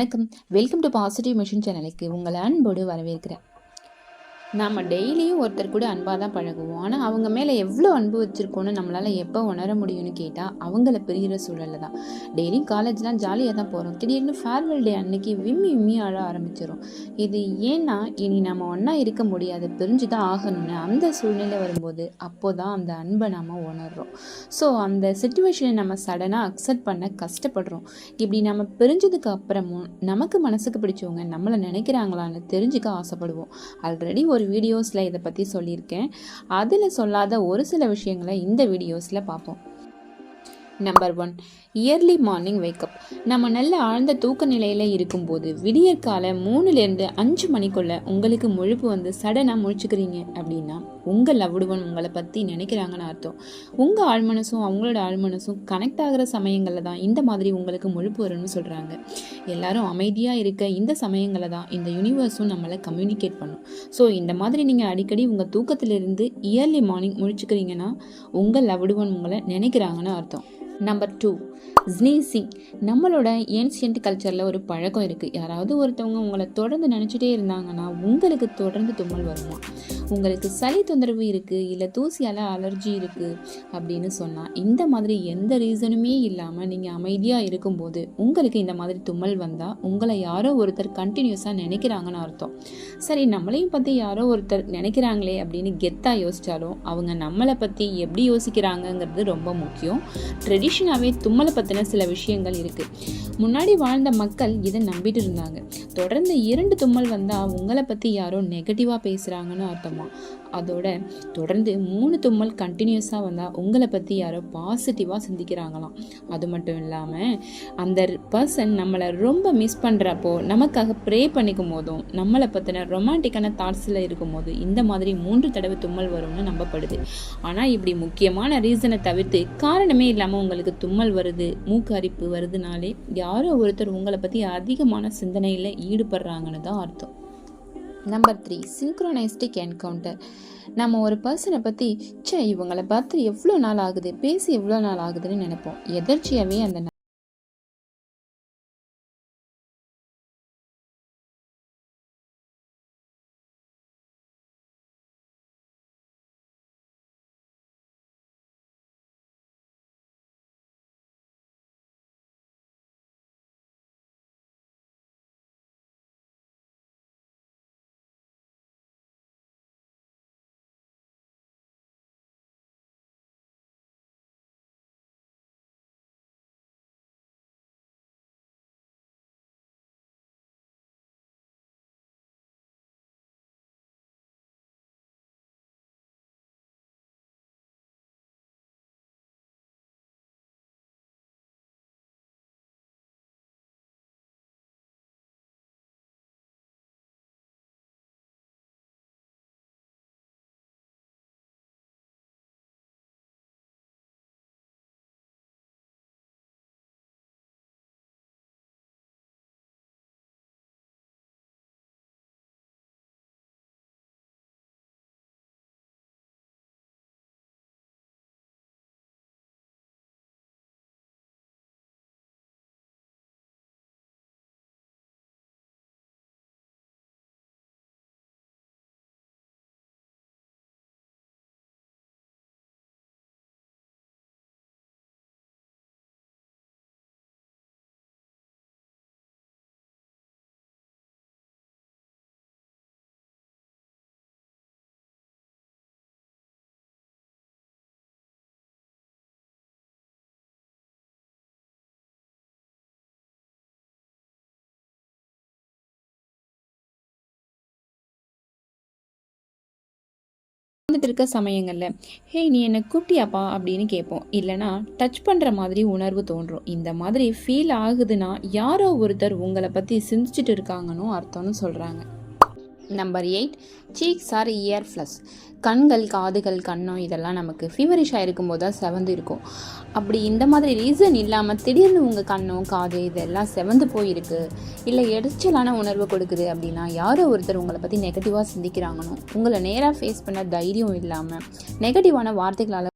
வணக்கம். Welcome to positive machine சேனலுக்கு உங்கள் அன்போடு வரவேற்கிறேன். நாம் டெய்லியும் ஒருத்தர் கூட அன்பாக தான் பழகுவோம். ஆனால் அவங்க மேலே எவ்வளோ அன்பு வச்சுருக்கோன்னு நம்மளால் எப்போ உணர முடியும்னு கேட்டால் அவங்கள பிரிகிற சூழலில் தான் டெய்லியும் காலேஜ்லாம் ஜாலியாக தான் போகிறோம் திடீர்னு ஃபேர்வெல் டே அன்னைக்கு விம்மி விம்மி அழ ஆரம்பிச்சிடும் இது ஏன்னா இனி நம்ம ஒன்றா இருக்க முடியாது. பிரிஞ்சு தான் ஆகணும்னு அந்த சூழ்நிலை வரும்போது அப்போ தான் அந்த அன்பை நாம் உணர்றோம். ஸோ அந்த சுச்சுவேஷனை நம்ம சடனாக அக்செப்ட் பண்ண கஷ்டப்படுறோம். இப்படி நம்ம பிரிஞ்சதுக்கு அப்புறமும் நமக்கு மனசுக்கு பிடிச்சவங்க நம்மளை நினைக்கிறாங்களான்னு தெரிஞ்சுக்க ஆசைப்படுவோம். ஆல்ரெடி ஒரு வீடியோஸில் இதை பற்றி சொல்லியிருக்கேன். அதில் சொல்லாத ஒரு சில விஷயங்களை இந்த வீடியோஸில் பார்ப்போம். Number one early morning wake up நம்ம நல்ல ஆழ்ந்த தூக்க நிலையில் இருக்கும்போது விடியற்கால மூணுலேருந்து அஞ்சு மணிக்குள்ளே உங்களுக்கு முழுப்பு வந்து சடனாக முழிச்சுக்கிறீங்க அப்படின்னா உங்கள் லவ்டுவன் உங்களை பற்றி நினைக்கிறாங்கன்னு அர்த்தம். உங்கள் ஆழ்மனசும் அவங்களோட ஆழ்மனசும் கனெக்ட் ஆகிற சமயங்களில் தான் இந்த மாதிரி உங்களுக்கு முழுப்பு வரும்னு சொல்கிறாங்க எல்லாரும் அமைதியாக இருக்க இந்த சமயங்களில் தான் இந்த யூனிவர்ஸும் நம்மளை கம்யூனிகேட் பண்ணும். ஸோ இந்த மாதிரி நீங்கள் அடிக்கடி உங்கள் தூக்கத்திலிருந்து இயர்லி மார்னிங் முழிச்சுக்கிறீங்கன்னா உங்கள் லவ்டுவன் உங்களை நினைக்கிறாங்கன்னு அர்த்தம். நம்பர் டூ ஸ்னீசிங் நம்மளோட ஏன்சியன்ட் கல்ச்சரில் ஒரு பழக்கம் இருக்குது யாராவது ஒருத்தவங்க உங்களை தொடர்ந்து நினச்சிட்டே இருந்தாங்கன்னா உங்களுக்கு தொடர்ந்து தும்மல் வருமா? உங்களுக்கு சளி தொந்தரவு இருக்குது இல்லை தூசியால் அலர்ஜி இருக்குது அப்படின்னு சொன்னால் இந்த மாதிரி எந்த ரீசனுமே இல்லாமல் நீங்கள் அமைதியாக இருக்கும்போது உங்களுக்கு இந்த மாதிரி தும்மல் வந்தால் உங்களை யாரோ ஒருத்தர் கண்டினியூஸாக நினைக்கிறாங்கன்னு அர்த்தம். சரி நம்மளையும் பற்றி யாரோ ஒருத்தர் நினைக்கிறாங்களே அப்படின்னு கெத்தாக யோசித்தாலும் அவங்க நம்மளை பற்றி எப்படி யோசிக்கிறாங்கங்கிறது ரொம்ப முக்கியம். ட்ரெடி ட்ரெடிஷனாகவே தும்மலை பற்றின சில விஷயங்கள் இருக்குது முன்னாடி வாழ்ந்த மக்கள் இதை நம்பிட்டு இருந்தாங்க. தொடர்ந்து இரண்டு தும்மல் வந்தால் உங்களை பற்றி யாரோ நெகட்டிவாக பேசுகிறாங்கன்னு அர்த்தமா? அதோட தொடர்ந்து மூணு தும்மல் கண்டினியூஸாக வந்தால் உங்களை பற்றி யாரோ பாசிட்டிவாக சிந்திக்கிறாங்களாம். அது மட்டும் இல்லாமல் அந்த பர்சன் நம்மளை ரொம்ப மிஸ் பண்ணுறப்போ நமக்காக ப்ரே பண்ணிக்கும் போதும் நம்மளை பற்றின ரொமான்டிக்கான தாட்ஸில் இருக்கும்போது இந்த மாதிரி மூன்று தடவை தும்மல் வரும்னு நம்பப்படுது. ஆனால் இப்படி முக்கியமான ரீசனை தவிர்த்து காரணமே இல்லாமல் உங்களுக்கு தும்மல் வருது மூக்கு அரிப்பு வருதுனாலே யாரோ ஒருத்தர் உங்களை பற்றி அதிகமான சிந்தனையில் ஈடுபடுறாங்கன்னு தான் அர்த்தம். நம்பர் த்ரீ சிங்க்ரோனைஸ்டிக் என்கவுண்டர் நம்ம ஒரு பர்சனை பற்றி சே இவங்களை பார்த்து எவ்வளோ நாள் ஆகுது? பேசி எவ்வளோ நாள் ஆகுதுன்னு நினைப்போம். எதர்ச்சியாகவே அந்த வந்துட்டு இருக்க சமயங்களில் ஹே நீ என்னை குட்டியாப்பா? அப்படின்னு கேட்போம். இல்லைனா டச் பண்ணுற மாதிரி உணர்வு தோன்றும். இந்த மாதிரி ஃபீல் ஆகுதுன்னா யாரோ ஒருத்தர் உங்களை பற்றி சிந்திச்சுட்டு இருக்காங்கன்னு அர்த்தம்னு சொல்கிறாங்க number eight cheeks or ear flush கண்கள் காதுகள் கண்ணம் இதெல்லாம் நமக்கு ஃபீவரிஷாக இருக்கும்போது தான் செவந்து இருக்கும். அப்படி இந்த மாதிரி ரீசன் இல்லாமல் திடீர்னு உங்கள் கண்ணம் காது இதெல்லாம் செவந்து போயிருக்கு. இல்லை எரிச்சலான உணர்வு கொடுக்குது அப்படின்னா யாரோ ஒருத்தர் உங்களை பற்றி நெகட்டிவாக சிந்திக்கிறாங்கன்னு உங்களை நேராக ஃபேஸ் பண்ண தைரியம் இல்லாமல் நெகட்டிவான வார்த்தைகளால்